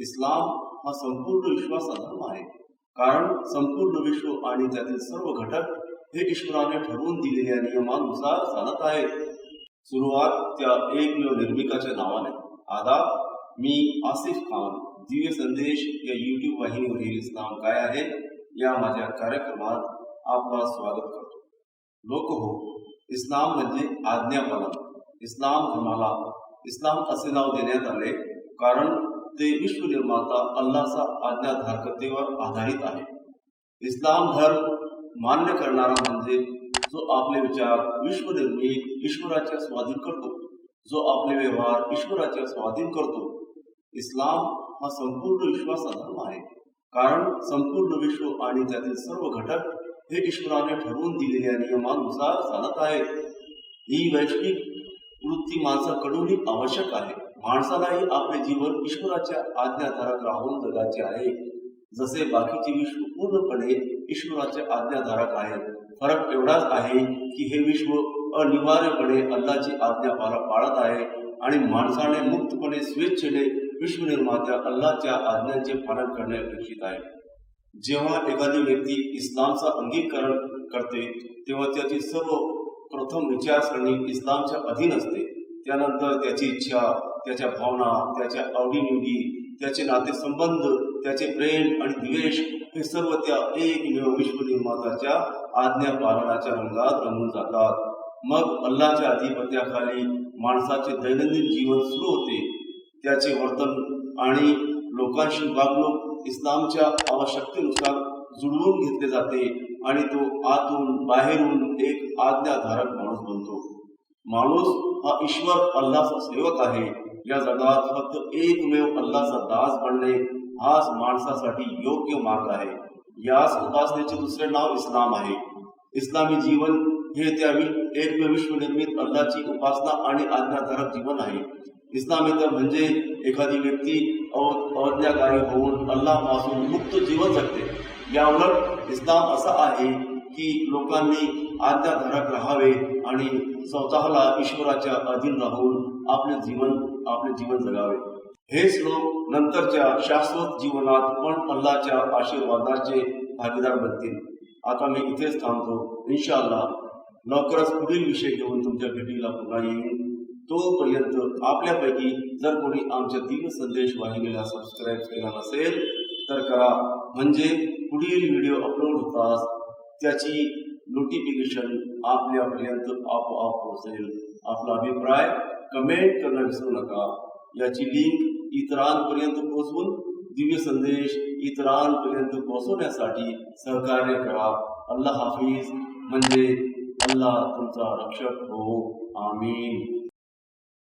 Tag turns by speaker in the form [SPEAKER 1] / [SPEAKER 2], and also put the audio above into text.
[SPEAKER 1] इस्लाम हा संपूर्ण विश्वाचा धर्म आहे. कारण संपूर्ण विश्व आणि त्यातील सर्व घटक हे ईश्वराने ठरवून दिलेल्या नियमानुसार चालत आहेत. सुरुवात त्या एकमेव निर्मिकाच्या नावाने. आदाब मी आसिफ खान दिव्य संदेश या युट्यूब वाहिनीवरील इस्लाम काय आहे? या माझ्या कार्यक्रमात आपला स्वागत करतो. लोक हो इस्लाम म्हणजे आज्ञापालन इस्लाम धर्माला इस्लाम असे नाव देण्यात आले. कारण ते विश्वनिर्माता अल्लाचा आज्ञाधारकतेवर आधारित आहे. इस्लाम धर्म मान्य करणारा म्हणजे जो आपले विचार विश्वनिर्मित ईश्वराच्या स्वाधीन करतो जो आपले व्यवहार ईश्वराच्या स्वाधीन करतो. इस्लाम हा संपूर्ण विश्वाचा धर्म आहे. कारण संपूर्ण विश्व आणि त्यातील सर्व घटक हे ईश्वराने ठरवून दिलेल्या नियमानुसार चालत आहेत. ही वैश्विक वृत्ती माणसाकडूनही आवश्यक आहे. माणसालाही आपले जीवन ईश्वराच्या आज्ञाधारात राहून जगायचे आहे. जसे बाकीचे विश्व पूर्णपणे ईश्वराचे आज्ञाधारक आहे फरक एवढाच आहे की हे विश्व अनिवार्यपणे अल्लाची आज्ञा पाळ- पाळत आहे आणि माणसाने मुक्तपणे स्वेच्छेने विश्वनिर्मात्या अल्लाच्या आज्ञांचे पालन करणे अपेक्षित आहे. जेव्हा एखादी व्यक्ती इस्लामचा अंगीकरण करते तेव्हा त्याची सर्व प्रथम विचारसरणी इस्लामच्या अधीन असते. त्यानंतर त्याची इच्छा त्याच्या भावना त्याच्या आवडीनिवडी त्याचे नातेसंबंध त्याचे प्रेम आणि द्वेष हे सर्व त्या एकमेव विश्वनिर्माताच्या आज्ञा पालनाच्या रंगात रंगून जातात. मग अल्लाच्या अधिपत्याखाली माणसाचे दैनंदिन जीवन सुरू होते. त्याचे वर्तन आणि लोकांशी वागणूक इस्लामच्या आवश्यकतेनुसार जुळवून घेतले जाते आणि तो आतून बाहेरून एक आज्ञाधारक माणूस बनतो. माणूस हा ईश्वर अल्लाचा सेवक आहे. या जगात फक्त एकमेव अल्लाचा दास बनणे हाच माणसासाठी योग्य मार्ग आहे। याच उपासनेचे दुसरे नाव इस्लाम आहे। इस्लामी जीवन, हे त्या एकमेव विश्वनिर्मित अल्लाची उपासना आणि आज्ञाधारक जीवन आहे। इस्लामेतर म्हणजे एखादी व्यक्ती अव- अवज्ञाकारी होऊन अल्लापासून मुक्त जीवन जगते। याउलट इस्लाम असा आहे की लोकांनी आज्ञाधारक राहावे आणि स्वतःला ईश्वराच्या अधीन राहून आपले जीवन आपले जीवन जगावे. हेच लोक नंतरच्या शाश्वत जीवनात पण अल्लाच्या आशीर्वादाचे भागीदार बनतील. आता मी इथेच थांबतो. इन्शाल्ला लवकरच पुढील विषय घेऊन तुमच्या भेटीला पुन्हा येईन. तोपर्यंत आपल्यापैकी जर कोणी आमच्या दिव्य संदेश वाहिनीला सबस्क्राईब केला नसेल तर करा. म्हणजे पुढील व्हिडिओ अपलोड होताच त्याची नोटिफिकेशन आपल्यापर्यंत आपोआप पोहोचेल आपला अभिप्राय कमेंट करणं विसरू नका. याची लिंक इतरांपर्यंत पोहोचवून दिव्य संदेश इतरांपर्यंत पोहोचवण्यासाठी सहकार्य करा. अल्लाह हाफिज. म्हणजे अल्लाह तुमचा रक्षक हो. आमीन.